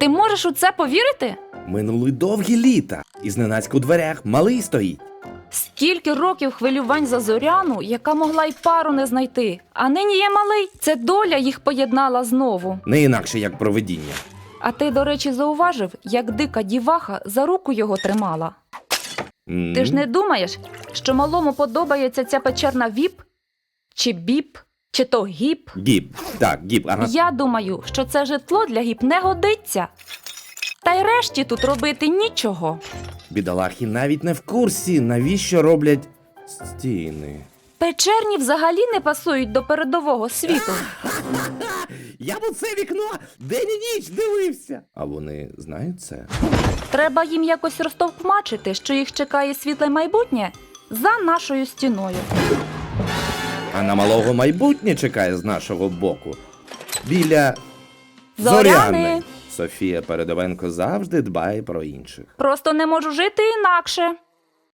Ти можеш у це повірити? Минули довгі літа, і зненацька у дверях малий стоїть. Скільки років хвилювань за зоряну, яка могла й пару не знайти. А нині є малий. Це доля їх поєднала знову. Не інакше як провидіння. А ти, до речі, зауважив, як дика діваха за руку його тримала. Ти ж не думаєш, що малому подобається ця печерна віп? Чи біп? Чи то гіп? Гіб. Так, гіб. Ага. Я думаю, що це житло для гіп не годиться. Та й решті тут робити нічого. Бідолахи навіть не в курсі, навіщо роблять стіни. Печерні взагалі не пасують до передового світу. Я в оце вікно день і ніч дивився. А вони знають це? Треба їм якось розтовкмачити, що їх чекає світле майбутнє за нашою стіною. А на малого майбутнє чекає з нашого боку. Біля Зоряни! Софія Передовенко завжди дбає про інших. Просто не можу жити інакше.